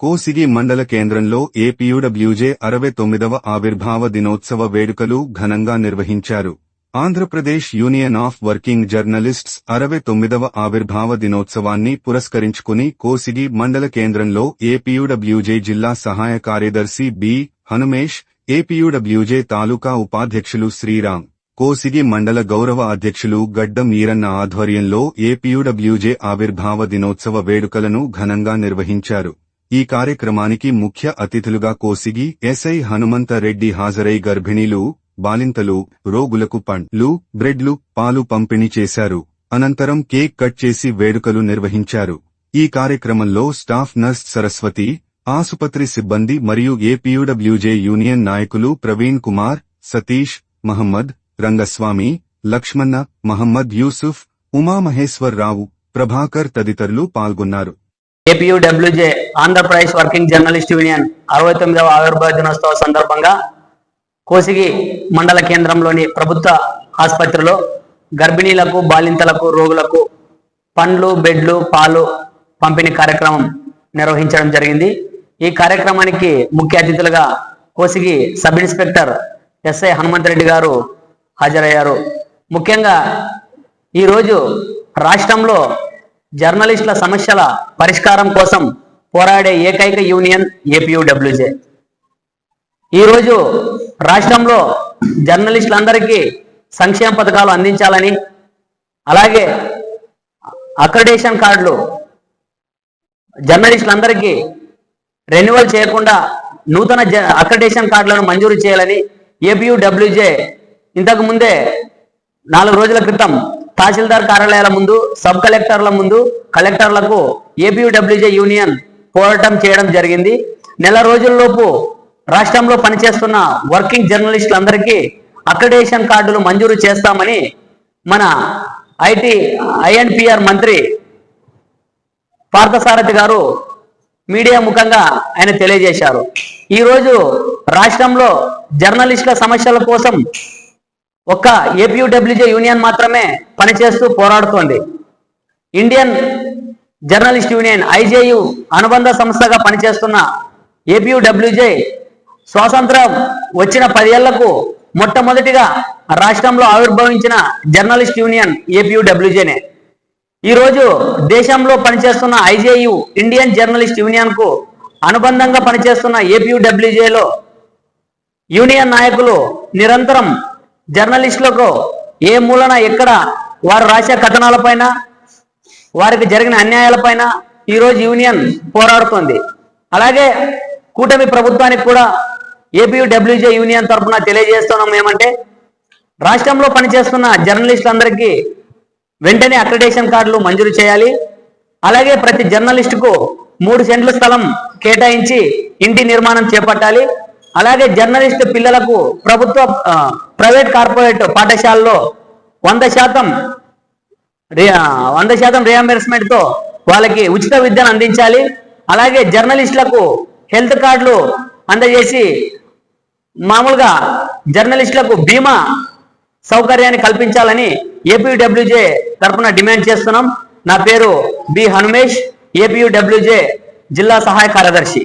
కోసిగి మండల కేంద్రంలో ఏపీయూడబ్ల్యూజే అరవై తొమ్మిదవ ఆవిర్భావ దినోత్సవ వేడుకలు ఘనంగా నిర్వహించారు. Andhra Pradesh union of working journalists అరవై తొమ్మిదవ ఆవిర్భావ దినోత్సవాన్ని పురస్కరించుకుని కోసిగి మండల కేంద్రంలో ఏపీయూడబ్ల్యూజే జిల్లా సహాయ కార్యదర్శి బి. హనుమేష్ ఏపీయూడబ్ల్యూజే తాలూకా ఉపాధ్యక్షులు శ్రీరామ్ కోసిగి మండల గౌరవ అధ్యక్షులు గడ్డం ఈరన్న ఆధ్వర్యంలో ఏపీయూడబ్ల్యూజే ఆవిర్భావ దినోత్సవ వేడుకలను ఘనంగా నిర్వహించారు. ఈ కార్యక్రమానికి ముఖ్య అతిథులుగా కోసిగి ఎస్ఐ హనుమంత రెడ్డి హాజరై గర్భిణీలు బాలింతలు రోగులకు పండ్లు బ్రెడ్లు పాలు పంపిణీ చేశారు. అనంతరం కేక్ కట్ చేసి వేడుకలు నిర్వహించారు. ఈ కార్యక్రమంలో స్టాఫ్ నర్స్ సరస్వతి ఆసుపత్రి సిబ్బంది మరియు ఏపీయూడబ్ల్యూజే యూనియన్ నాయకులు ప్రవీణ్ కుమార్ సతీష్ మహమ్మద్ రంగస్వామి లక్ష్మణ మహమ్మద్ యూసుఫ్ ఉమామహేశ్వర్ రావు ప్రభాకర్ తదితరులు పాల్గొన్నారు. APUWJ Andhra Pradesh working journalist union అరవై తొమ్మిదవ ఆవిర్భావ దినోత్సవ సందర్భంగా కోసిగి మండల కేంద్రంలోని ప్రభుత్వ ఆసుపత్రిలో గర్భిణీలకు బాలింతలకు రోగులకు పండ్లు బెడ్లు పాలు పంపిణీ కార్యక్రమం నిర్వహించడం జరిగింది. ఈ కార్యక్రమానికి ముఖ్య అతిథులుగా Kosigi sub inspector SI Hanumanthareddy గారు హాజరయ్యారు. ముఖ్యంగా ఈరోజు రాష్ట్రంలో జర్నలిస్టుల సమస్యల పరిష్కారం కోసం పోరాడే ఏకైక యూనియన్ ఏపీయూడబ్ల్యూజే. ఈరోజు రాష్ట్రంలో జర్నలిస్టులందరికీ సంక్షేమ పథకాలు అందించాలని అలాగే అక్రడేషన్ కార్డులు జర్నలిస్టులందరికీ రెన్యువల్ చేయకుండా నూతన జ అక్రడేషన్ కార్డులను మంజూరు చేయాలని ఏపీయూడబ్ల్యూజే ఇంతకు ముందే నాలుగు రోజుల క్రితం తహసీల్దార్ కార్యాలయాల ముందు సబ్ కలెక్టర్ల ముందు కలెక్టర్లకు ఏపీడబ్ల్యూజే యూనియన్ పోరాటం చేయడం జరిగింది. నెల రోజుల్లోపు రాష్ట్రంలో పనిచేస్తున్న వర్కింగ్ జర్నలిస్టులందరికీ అక్రిడేషన్ కార్డులు మంజూరు చేస్తామని మన ఐటీ ఐఎన్పిఆర్ మంత్రి పార్థసారథి గారు మీడియా ముఖంగా ఆయన తెలియజేశారు. ఈ రోజు రాష్ట్రంలో జర్నలిస్టుల సమస్యల కోసం ఒక్క ఏపీయూడబ్ల్యూజే యూనియన్ మాత్రమే పనిచేస్తూ పోరాడుతోంది. ఇండియన్ జర్నలిస్ట్ యూనియన్ ఐజేయు అనుబంధ సంస్థగా పనిచేస్తున్న ఏపీయూడబ్ల్యూజే స్వాతంత్రం వచ్చిన పదేళ్ళకు మొట్టమొదటిగా రాష్ట్రంలో ఆవిర్భవించిన జర్నలిస్ట్ యూనియన్ ఏపీయూడబ్ల్యూజేనే ఈ రోజు దేశంలో పనిచేస్తున్న ఐజేయు ఇండియన్ జర్నలిస్ట్ యూనియన్కు అనుబంధంగా పనిచేస్తున్న ఏపీయూడబ్ల్యూజేలో యూనియన్ నాయకులు నిరంతరం జర్నలిస్టులకు ఏ మూలన ఎక్కడ వారు రాసే కథనాలపైన వారికి జరిగిన అన్యాయాలపైన ఈరోజు యూనియన్ పోరాడుతోంది. అలాగే కూటమి ప్రభుత్వానికి కూడా ఏపీడబ్ల్యూజే యూనియన్ తరఫున తెలియజేస్తున్నాం ఏమంటే రాష్ట్రంలో పనిచేస్తున్న జర్నలిస్టులందరికీ వెంటనే అక్రిడేషన్ కార్డులు మంజూరు చేయాలి. అలాగే ప్రతి జర్నలిస్టుకు మూడు సెంట్ల స్థలం కేటాయించి ఇంటి నిర్మాణం చేపట్టాలి. అలాగే జర్నలిస్ట్ పిల్లలకు ప్రభుత్వ ప్రైవేట్ కార్పొరేట్ పాఠశాలలో వంద శాతం వంద శాతం రియంబర్స్మెంట్తో వాళ్ళకి ఉచిత విద్యను అందించాలి. అలాగే జర్నలిస్టులకు హెల్త్ కార్డులు అందజేసి మామూలుగా జర్నలిస్టులకు బీమా సౌకర్యాన్ని కల్పించాలని ఏపీడబ్ల్యూజే తరఫున డిమాండ్ చేస్తున్నాం. నా పేరు బి హనుమేష్ ఏపీడబ్ల్యూజే జిల్లా సహాయ కార్యదర్శి.